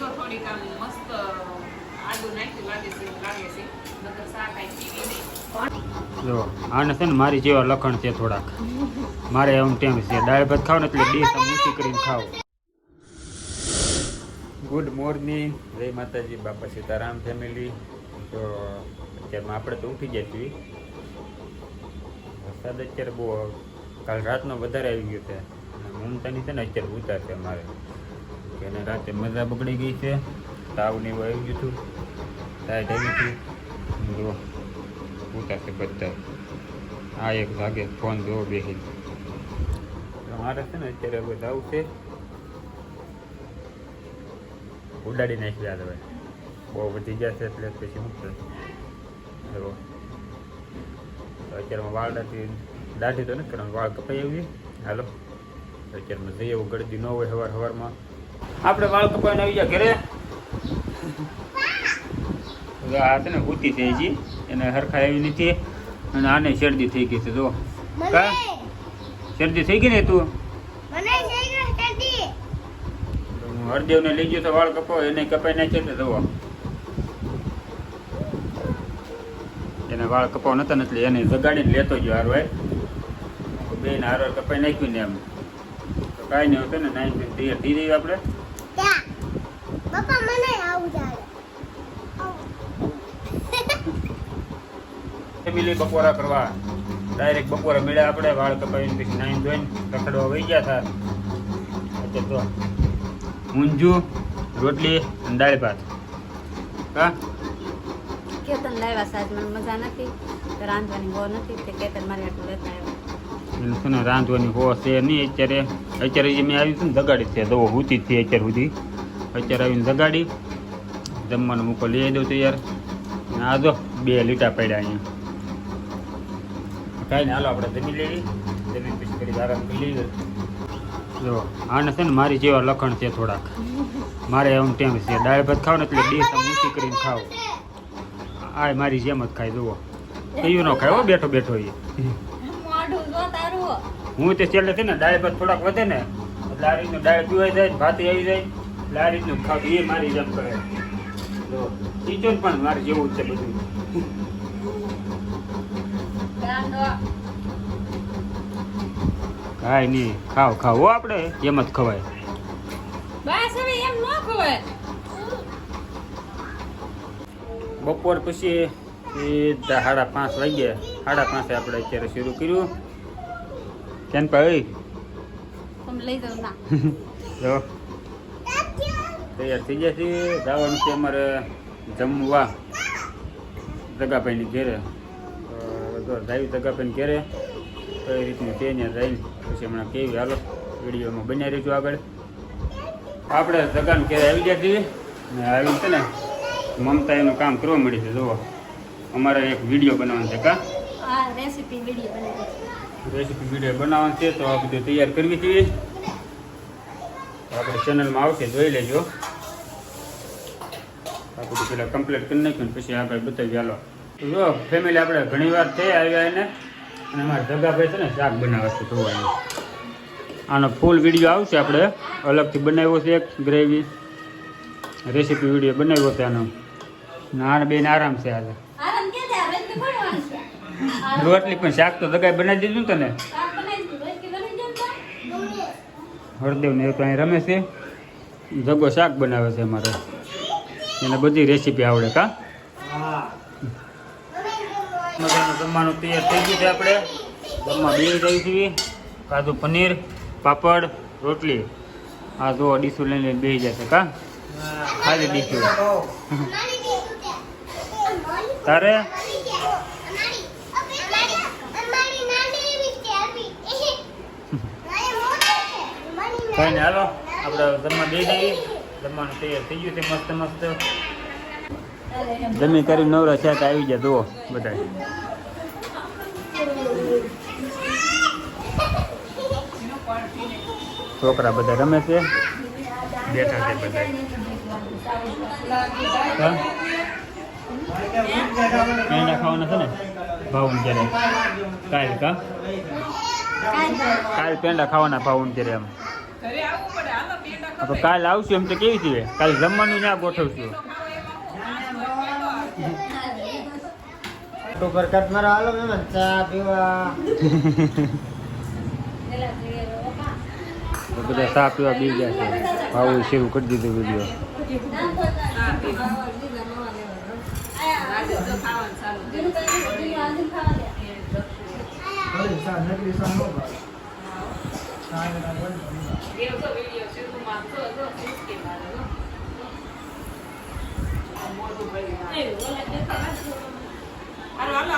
જો થોડીક આમ મસ્ત આદુ નાખ્યું લાગે છે લાગે છે. નકર શાક આઈ પીવી નહીં. આને છે ને મારી જેવા લખણ છે થોડાક. મારે એમ ટેમ છે. દાળ ભાત ખાવ ને એટલે ડીશ આમ ઊંચી કરીને ખાવ. ગુડ મોર્નિંગ જય માતાજી, બાપા સીતારામ ફેમિલી તો અત્યારમાં આપણે તો ઉઠી ગયા છીએ. વરસાદ અત્યારે બહુ કાલ રાતનો વધારે આવી ગયો છે. મમતાની છે ને અત્યારે ઉતાર છે એને રાતે મજા બગડી ગઈ છે. તાવ ને એવું આવી ગયું હતું. ટાઈટ આવી હતી. જો ઉતારશે બધા. આ એક ભાગે ફોન જોવો બેસી મારે છે ને અત્યારે હવે જવું છે. ઉડાડી નાખી યાદ હવે. બહુ વધી ગયા છે એટલે પછી હું અત્યારે અત્યારમાં વાળ દાઢી તો નથી કરવાનું વાળ કપાઈ આવી. હાલો. અત્યારમાં જઈએ એવું ગળદી ન હોય સવાર સવારમાં આપણે વાળ કપાઈને આવી ગયા ઘરે? આ છે ને ભૂતી થઈ ગઈ. એને હરખા આવી નથી. અને આને શરદી થઈ ગઈ છે જો કા? શરદી થઈ ગઈ ને તું? હરદેવને લઈ ગયો તો વાળ કપો એને કપાઈ નાખ્યો એટલે જુઓ. એને વાળ કપાવ નતા નથી એટલે એને જગાડીને લેતો ગયો હારો બે ને હારવાર કપાઈ નાખ્યું ને એમ. કાંઈ નહીં હતું ને નાઈ ધીરે થઈ જઈએ આપણે. પપ્પા મને આવું ચાલે મિલી બપોરા કરવા. ડાયરેક્ટ બપોરે મળ્યા આપણે વાળ કપાવીને પછી નાઈન ધોઈને રખડવા વહી ગયા હતા. અત્યારે તો ઊંઝું રોટલી અને દાળ ભાત. હા? કેતન લાવ્યા સાહેબ મને મજા નથી. રાંધવાની બહુ નથી તે કેતન મારી આટલું લેતા આવ્યા. એને રાંધવાની હો છે નહીં અત્યારે. અત્યારે જે મેં આવ્યું છું ને જગાડી છે દવો હુતી જ હતી અત્યાર સુધી. અત્યારે આવીને જગાડી. જમવાનું મૂકો લઈ દઉં તૈયાર. આ જો બે લીટા પડ્યા અહીંયા. કાંઈ ને હાલો આપણે જમી લેવી જમીન પછી કરી આરામ કરી લઈએ. જો આને છે ને મારી જેવા લખણ છે થોડાક. મારે એમ ટેમ છે. દાળ ભાત ખાવ ને એટલે બે આમ ઊંચી કરીને ખાવ. આ મારી જેમ જ ખાઈ જુઓ. કયું ન ખાય હો બેઠો બેઠો એ હું તે છેલ્લે છે ને દાળ ભાત થોડાક વધે ને એટલે આ રીતનું દાળ પીવાઈ જાય ભાત આવી જાય. આ રીતનું એ મારી જેમ કરે. જો ટીચર પણ મારે જેવું છે બધું. કાંઈ નહીં ખાવ ખાવ આપણે. એમ જ ખવાય. બસ હવે એમ ન ખવાય. બપોર પછી સીધા સાડા પાંચ વાગ્યા સાડા પાંચે આપણે અત્યારે શરૂ કર્યું. કેમ ભાઈ? લઈ જાઉં ના. જો. તૈયાર થઈ ગયા છીએ જવાનું છે અમારે જમવા જગાભાઈની ઘેરે. જાવી જગાભાઈની ઘેરે કઈ રીતનું તે ત્યાં જઈને પછી હમણાં કેવી હાલો વિડીયોમાં બન્યા રહીશું આગળ. આપણે જગાને ઘેરે આવી ગયા છીએ. ને આવીને છે ને મમતા એનું કામ કરવા મળી છે જુઓ. અમારે એક વીડિયો બનાવવાનો છે કા? રેસીપી વીડિયો બનાવી રેસીપી વીડિયો બનાવવાનો છે તો આ બધું તૈયાર કરવી જોઈએ આપણે ચેનલમાં આવશે જોઈ લેજો. બધું પેલા કમ્પ્લીટ કરી નાખ્યું પછી આપણે બતાવી હાલો. તો જો ફેમિલી આપણે ઘણી વાર થઈ આવ્યા એને અને અમારા જગાભાઈ છે ને શાક બનાવે છે ધોવાનું. આનો ફૂલ વીડિયો આવશે આપણે. અલગથી બનાવ્યો છે એક ગ્રેવી રેસીપી વીડિયો બનાવ્યો છે આનો. નાન બેન આરામ છે આજે. રોટલી પણ શાક તો જગાઈ બનાવી દીધું તને? હરદેવ ને તો અહીં રમે છે. જગો શાક બનાવે છે અમારે. એને બધી રેસીપી આવડે કા? મજાનું જમવાનું તૈયાર થઈ ગયું છે આપણે. જમવા બે જઈ છીએ. કાજુ પનીર પાપડ રોટલી. આ જો ડીશું લઈને બે જશે કા? ખાલી ડીશું. તારે? કઈ ને હાલો. આપણે જમવા બે જઈએ. જમવાનું તૈયાર થઈ ગયું છે મસ્ત મસ્ત. જમી કરી નવરા છે તો આવી જાય જુઓ બધા છોકરા બધા રમે છે. બેઠા છે બધા હા? પેંડા ખાવાના છે ને? ભાવ ક્યારે કાલ કા? કાલ. પેંડા ખાવાના ભાવ ક્યારે એમ ઘરે આવવું પડે હાલો પેંડા તો કાલ આવશું એમ તો કેવી છે કાલ જમવાનું ના ગોઠવશું. તો પર કટ મારો હાલો મહેમાન ચા પીવા. બધા ચા પીવા બી ગયા છે. આવું શરૂ કરી દીધું વીડિયો નકલી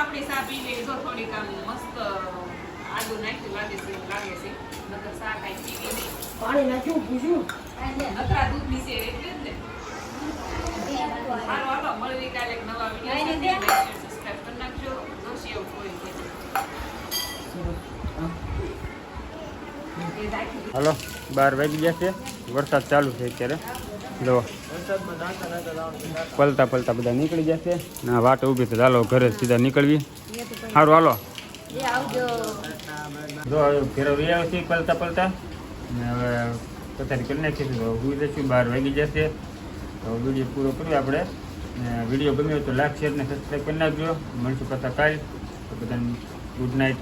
આપણી સા પી જો થોડીક આમ મસ્ત આદુ નાખ્યું લાગે છે એવું લાગે છે. મતલબ સા કાંઈ પીવી નહીં. પાણી નાખ્યું પૂછ્યું નકરા દૂધ એટલે જ ને. હાલો હાલો મળવી કાલે નવા વીડિયો સાથે. કરી નાખજો. જોશી એવું કોઈ હાલો બાર વાગી ગયા છે. વરસાદ ચાલુ છે અત્યારે. જો. પલતા પલતા બધા નીકળી જશે. ના વાટ ઊભી છે ચાલો ઘરે સીધા નીકળવી. સારું હાલો. જો ઘેરો વહી આવશે પલતા પલતા. ને હવે પથારી કરી નાખીશું. તો હું જઈશું બાર વાગી જશે. તો વીડિયો પૂરો કર્યો આપણે. વીડિયો ગમ્યો તો લાઈક, શેર ને સબસ્ક્રાઈબ કરી નાખજો. મળશું પાછા કાલ. તો બધાને ગુડ નાઇટ